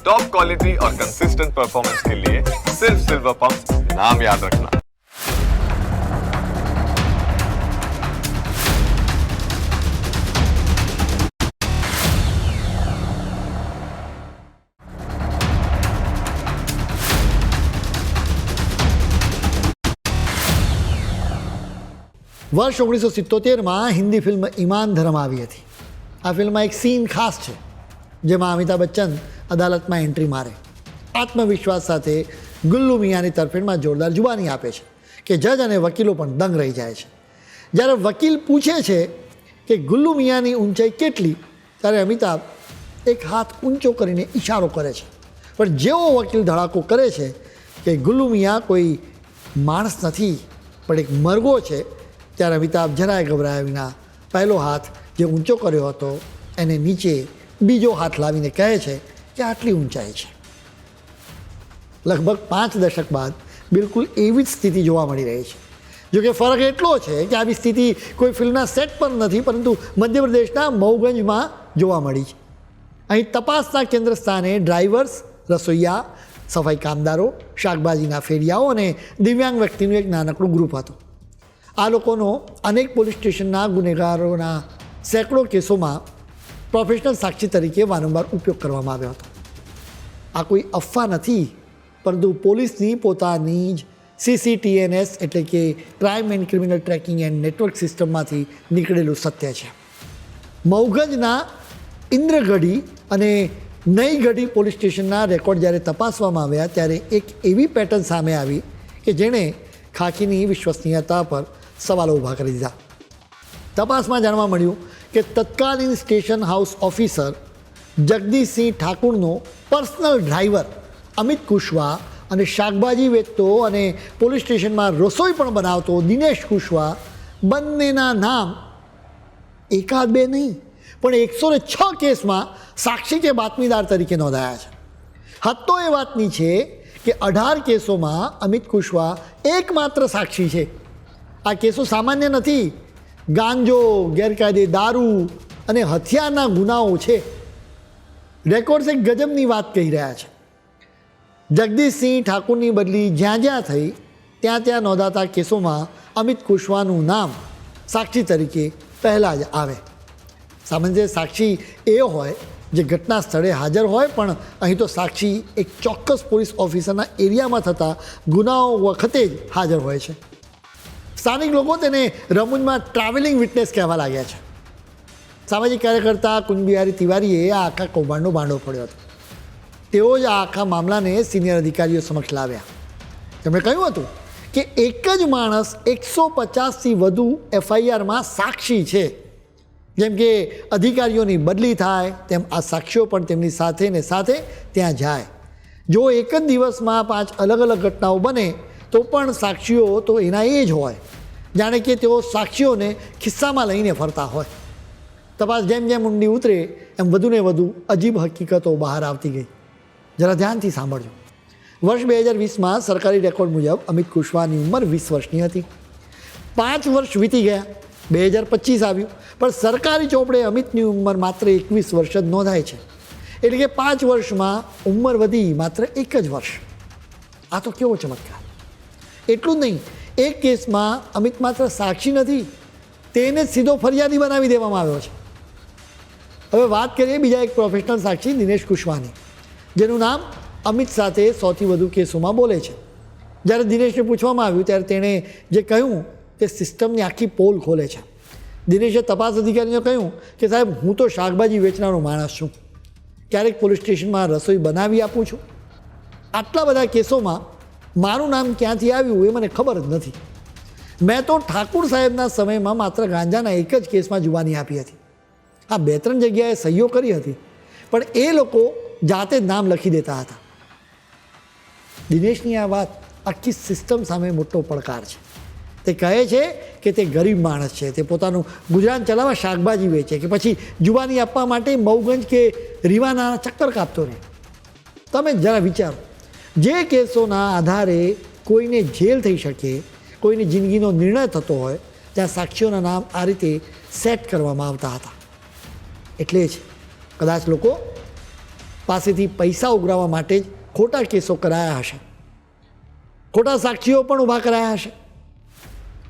Top quality और consistent performance के लिए सिर्फ सिल्वर पंप नाम याद रखना વર્ષ ઓગણીસો સિત્તોતેરમાં હિન્દી ફિલ્મ ઈમાન ધરમ આવી હતી આ ફિલ્મમાં એક સીન ખાસ છે જેમાં અમિતાભ બચ્ચન અદાલતમાં એન્ટ્રી મારે. આત્મવિશ્વાસ સાથે ગુલ્લુ મિયાની તરફેણમાં જોરદાર જુબાની આપે છે કે જજ અને વકીલો પણ દંગ રહી જાય છે. જ્યારે વકીલ પૂછે છે કે ગુલ્લુ મિયાની ઊંચાઈ કેટલી, ત્યારે અમિતાભ એક હાથ ઊંચો કરીને ઈશારો કરે છે. પણ જેવો વકીલ ધડાકો કરે છે કે ગુલ્લુ મિયા કોઈ માણસ નથી, પણ એક મરઘો છે, ત્યારે અમિતાભ જરાય ગભરાયા વિના પહેલો હાથ જે ઊંચો કર્યો હતો એને નીચે બીજો હાથ લાવીને કહે છે કે આટલી ઊંચાઈ છે? લગભગ પાંચ દશક બાદ બિલકુલ એવી જ સ્થિતિ જોવા મળી રહી છે. જોકે ફરક એટલો છે કે આવી સ્થિતિ કોઈ ફિલ્મના સેટ પર નથી, પરંતુ મધ્યપ્રદેશના મઉગંજમાં જોવા મળી છે. અહીં તપાસના કેન્દ્ર સ્થાને ડ્રાઈવર્સ, રસોઈયા, સફાઈ કામદારો, શાકભાજીના ફેરિયાઓ અને દિવ્યાંગ વ્યક્તિનું એક નાનકડું ગ્રુપ હતું. આ લોકોનો અનેક પોલીસ સ્ટેશનના ગુનેગારોના સેંકડો કેસોમાં પ્રોફેશનલ સાક્ષી તરીકે વારંવાર ઉપયોગ કરવામાં આવ્યો હતો. આ કોઈ અફવા નથી, પરંતુ પોલીસની પોતાની જ સીસીટીએનએસ એટલે કે crime and criminal tracking and network સિસ્ટમમાંથી નીકળેલું સત્ય છે. મૌગજના ઇન્દ્રગઢી અને નઈગઢી પોલીસ સ્ટેશનના રેકોર્ડ જ્યારે તપાસવામાં આવ્યા, ત્યારે એક એવી પેટર્ન સામે આવી કે જેણે ખાકીની વિશ્વસનીયતા પર સવાલો ઊભા કરી દીધા. તપાસમાં જાણવા મળ્યું કે તત્કાલીન સ્ટેશન હાઉસ ઓફિસર જગદીશસિંહ ઠાકુરનો પર્સનલ ડ્રાઈવર અમિત કુશવાહ અને શાકભાજી વેચતો અને પોલીસ સ્ટેશનમાં રસોઈ પણ બનાવતો દિનેશ કુશવાહ, બંનેના નામ એકાદ બે નહીં, પણ એકસો ને છ કેસમાં સાક્ષી કે બાતમીદાર તરીકે નોંધાયા છે. હદ તો એ વાતની છે કે અઢાર કેસોમાં અમિત કુશવાહ એકમાત્ર સાક્ષી છે. આ કેસો સામાન્ય નથી. ગાંજો, ગેરકાયદે દારૂ અને હથિયારના ગુનાઓ છે. રેકોર્ડ્સ એક ગજબની વાત કહી રહ્યા છે. જગદીશસિંહ ઠાકુરની બદલી જ્યાં જ્યાં થઈ, ત્યાં ત્યાં નોંધાતા કેસોમાં અમિત કુશવાનું નામ સાક્ષી તરીકે પહેલાં જ આવે. સામાન્ય સાક્ષી એ હોય, જે ઘટના સ્થળે હાજર હોય, પણ અહીં તો સાક્ષી એક ચોક્કસ પોલીસ ઓફિસરના એરિયામાં થતા ગુનાઓ વખતે જ હાજર હોય છે. સ્થાનિક લોકો તેને રમૂજમાં ટ્રાવેલિંગ વિટનેસ કહેવા લાગ્યા છે. સામાજિક કાર્યકર્તા કુંજબિહારી તિવારીએ આ આખા કૌભાંડનો ભાંડો પડ્યો હતો. તેઓ જ આ આખા મામલાને સિનિયર અધિકારીઓ સમક્ષ લાવ્યા. તેમણે કહ્યું હતું કે એક જ માણસ એકસો પચાસથી વધુ એફઆઈઆરમાં સાક્ષી છે. જેમ કે અધિકારીઓની બદલી થાય, તેમ આ સાક્ષીઓ પણ તેમની સાથે ને સાથે ત્યાં જાય. જો એક જ દિવસમાં પાંચ અલગ અલગ ઘટનાઓ બને, તો પણ સાક્ષીઓ તો એના એ જ હોય. જાણે કે તેઓ સાક્ષીઓને ખિસ્સામાં લઈને ફરતા હોય. તપાસ જેમ જેમ ઊંડી ઉતરે, એમ વધુને વધુ અજીબ હકીકતો બહાર આવતી ગઈ. જરા ધ્યાનથી સાંભળજો. વર્ષ બે હજાર વીસમાં સરકારી રેકોર્ડ મુજબ અમિત કુશવાહની ઉંમર વીસ વર્ષની હતી. પાંચ વર્ષ વીતી ગયા, બે હજાર પચીસ આવ્યું, પણ સરકારી ચોપડે અમિતની ઉંમર માત્ર એકવીસ વર્ષ જ નોંધાય છે. એટલે કે પાંચ વર્ષમાં ઉંમર વધી માત્ર એક જ વર્ષ. આ તો કેવો ચમત્કાર. એટલું જ નહીં, એક કેસમાં અમિત માત્ર સાક્ષી નથી, તેને સીધો ફરિયાદી બનાવી દેવામાં આવ્યો છે. હવે વાત કરીએ બીજા એક પ્રોફેશનલ સાક્ષી દિનેશ કુશવાહની, જેનું નામ અમિત સાથે સૌથી વધુ કેસોમાં બોલે છે. જ્યારે દિનેશને પૂછવામાં આવ્યું, ત્યારે તેણે જે કહ્યું, તે સિસ્ટમની આખી પોલ ખોલે છે. દિનેશે તપાસ અધિકારીને કહ્યું કે, સાહેબ, હું તો શાકભાજી વેચનારો માણસ છું. ક્યારેક પોલીસ સ્ટેશનમાં રસોઈ બનાવી આપું છું. આટલા બધા કેસોમાં મારું નામ ક્યાંથી આવ્યું એ મને ખબર જ નથી. મેં તો ઠાકુર સાહેબના સમયમાં માત્ર ગાંજાના એક જ કેસમાં જુબાની આપી હતી. આ બે ત્રણ જગ્યાએ સહીઓ કરી હતી. પણ એ લોકો જાતે જ નામ લખી દેતા હતા. દિનેશની આ વાત આખી સિસ્ટમ સામે મોટો પડકાર છે. તે કહે છે કે તે ગરીબ માણસ છે. તે પોતાનું ગુજરાન ચલાવવા શાકભાજી વેચે કે પછી જુવાની આપવા માટે મઉગંજ કે રીવાના ચક્કર કાપતો રહે. તમે જરા વિચારો. જે કેસોના આધારે કોઈને જેલ થઈ શકે, કોઈની જિંદગીનો નિર્ણય થતો હોય, ત્યાં સાક્ષીઓના નામ આ રીતે સેટ કરવામાં આવતા હતા. એટલે જ કદાચ લોકો પાસેથી પૈસા ઉઘરાવવા માટે જ ખોટા કેસો કરાયા હશે. ખોટા સાક્ષીઓ પણ ઊભા કરાયા હશે.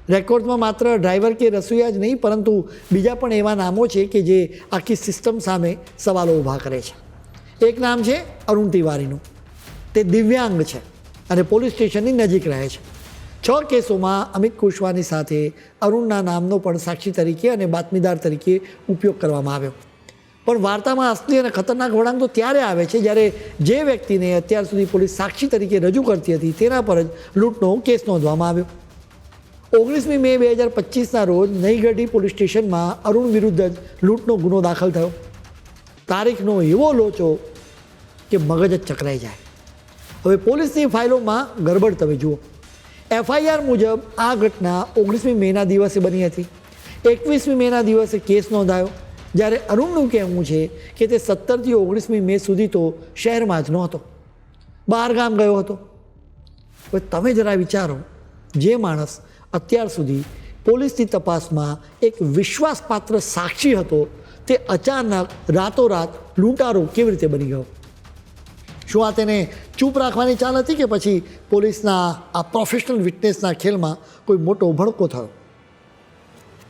રેકોર્ડમાં માત્ર ડ્રાઈવર કે રસોઈયા જ નહીં, પરંતુ બીજા પણ એવા નામો છે કે જે આખી સિસ્ટમ સામે સવાલો ઊભા કરે છે. એક નામ છે અરુણ તિવારીનું. તે દિવ્યાંગ છે અને પોલીસ સ્ટેશનની નજીક રહે છે. છ કેસોમાં અમિત કુશવાની સાથે અરુણના નામનો પણ સાક્ષી તરીકે અને બાતમીદાર તરીકે ઉપયોગ કરવામાં આવ્યો. પણ વાર્તામાં અસલી અને ખતરનાક વળાંક તો ત્યારે આવે છે જ્યારે જે વ્યક્તિને અત્યાર સુધી પોલીસ સાક્ષી તરીકે રજૂ કરતી હતી તેના પર જ લૂંટનો કેસ નોંધવામાં આવ્યો. ઓગણીસમી મે બે હજાર પચીસના રોજ નહીગઢી પોલીસ સ્ટેશનમાં અરુણ વિરુદ્ધ જ લૂંટનો ગુનો દાખલ થયો. તારીખનો એવો લોચો કે મગજ જ ચકરાઈ જાય. હવે પોલીસની ફાઇલોમાં ગરબડ તમે જુઓ. એફઆઈઆર મુજબ આ ઘટના ઓગણીસમી મેના દિવસે બની હતી. એકવીસમી મેના દિવસે કેસ નોંધાયો. જ્યારે અરુણનું કહેવું છે કે તે સત્તરથી ઓગણીસમી મે સુધી તો શહેરમાં જ નહોતો. બહાર ગામ ગયો હતો. હવે તમે જરા વિચારો, જે માણસ અત્યાર સુધી પોલીસની તપાસમાં એક વિશ્વાસપાત્ર સાક્ષી હતો, તે અચાનક રાતોરાત લૂંટારો કેવી રીતે બની ગયો? શું આ તેને ચૂપ રાખવાની ચાલ હતી કે પછી પોલીસના આ પ્રોફેશનલ વિટનેસના ખેલમાં કોઈ મોટો ભડકો થયો?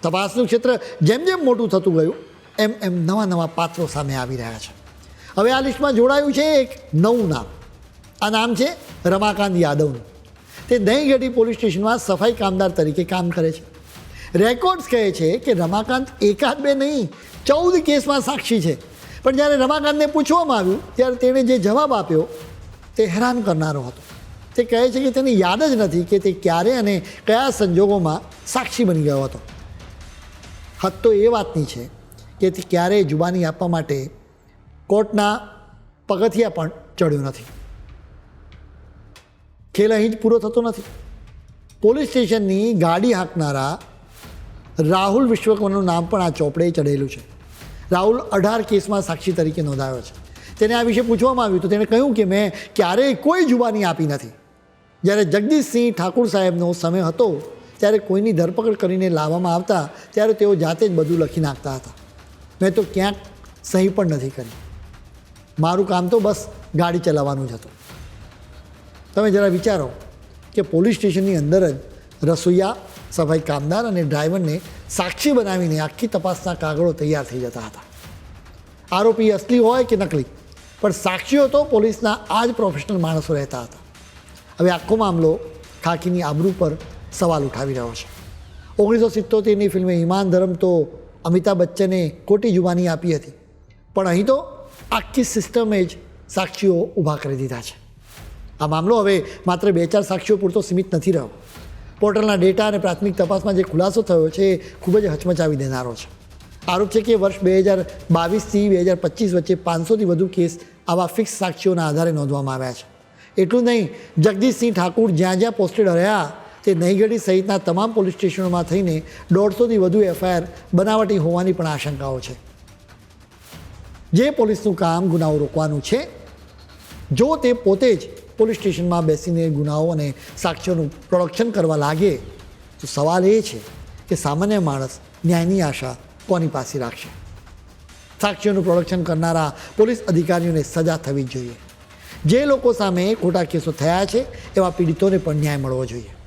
તપાસનું ક્ષેત્ર જેમ જેમ મોટું થતું ગયું એમ એમ નવા નવા પાત્રો સામે આવી રહ્યા છે. હવે આ લિસ્ટમાં જોડાયું છે એક નવું નામ. આ નામ છે રમાકાંત યાદવનું. તે દહીંગઢી પોલીસ સ્ટેશનમાં સફાઈ કામદાર તરીકે કામ કરે છે. રેકોર્ડ્સ કહે છે કે રમાકાંત એકાદ બે નહીં, ચૌદ કેસમાં સાક્ષી છે. પણ જ્યારે રમાકાંતને પૂછવામાં આવ્યું, ત્યારે તેણે જે જવાબ આપ્યો, તે હેરાન કરનારો હતો. તે કહે છે કે તેને યાદ જ નથી કે તે ક્યારે અને કયા સંજોગોમાં સાક્ષી બની ગયો હતો. હદ તો એ વાતની છે કે ક્યારેય જુબાની આપવા માટે કોર્ટના પગથિયા પણ ચડ્યું નથી. ખેલ અહીં જ પૂરો થતો નથી. પોલીસ સ્ટેશનની ગાડી હાંકનારા રાહુલ વિશ્વકર્માનું નામ પણ આ ચોપડે ચડેલું છે. રાહુલ અઢાર કેસમાં સાક્ષી તરીકે નોંધાયો છે. તેને આ વિશે પૂછવામાં આવ્યું તો તેણે કહ્યું કે મેં ક્યારેય કોઈ જુબાની આપી નથી. જ્યારે જગદીશસિંહ ઠાકુર સાહેબનો સમય હતો, ત્યારે કોઈની ધરપકડ કરીને લાવવામાં આવતા, ત્યારે તેઓ જાતે જ બધું લખી નાખતા હતા. મેં તો ક્યાંક સહી પણ નથી કરી. મારું કામ તો બસ ગાડી ચલાવવાનું જ હતું. તમે જરા વિચારો કે પોલીસ સ્ટેશનની અંદર જ રસોઈયા, સફાઈ કામદાર અને ડ્રાઈવરને સાક્ષી બનાવીને આખી તપાસના કાગળો તૈયાર થઈ જતા હતા. આરોપી અસલી હોય કે નકલી? પણ સાક્ષીઓ તો પોલીસના આ જ પ્રોફેશનલ માણસો રહેતા હતા. હવે આખો મામલો ખાકીની આબરૂ પર સવાલ ઉઠાવી રહ્યો છે. ઓગણીસો સિત્તોતેરની ફિલ્મે ઈમાન ધરમ તો અમિતાભ બચ્ચને ખોટી જુબાની આપી હતી. પણ અહીં તો આખી સિસ્ટમે જ સાક્ષીઓ ઊભા કરી દીધા છે. આ મામલો હવે માત્ર બે ચાર સાક્ષીઓ પૂરતો સીમિત નથી રહ્યો. પોર્ટલના ડેટા અને પ્રાથમિક તપાસમાં જે ખુલાસો થયો છે એ ખૂબ જ હચમચાવી દેનારો છે. આરોપ છે કે વર્ષ બે હજાર બાવીસથી બે હજાર પચીસ વચ્ચે પાંચસોથી વધુ કેસ આવા ફિક્સ સાક્ષીઓના આધારે નોંધવામાં આવ્યા છે. એટલું નહીં, જગદીશસિંહ ઠાકુર જ્યાં જ્યાં પોસ્ટેડ રહ્યા તે નહીગઢી સહિતના તમામ પોલીસ સ્ટેશનોમાં થઈને દોઢસોથી વધુ એફઆઈઆર બનાવટી હોવાની પણ આશંકાઓ છે. જે પોલીસનું કામ ગુનાઓ રોકવાનું છે, જો તે પોતે જ પોલીસ સ્ટેશનમાં બેસીને ગુનાઓ અને સાક્ષીઓનું પ્રોડક્શન કરવા લાગે, તો સવાલ એ છે કે સામાન્ય માણસ ન્યાયની આશા કોની પાસે રાખશે? સાક્ષીઓનું પ્રોડક્શન કરનારા પોલીસ અધિકારીઓને સજા થવી જોઈએ. જે લોકો સામે ખોટા કેસો થયા છે, એવા પીડિતોને પણ ન્યાય મળવો જોઈએ.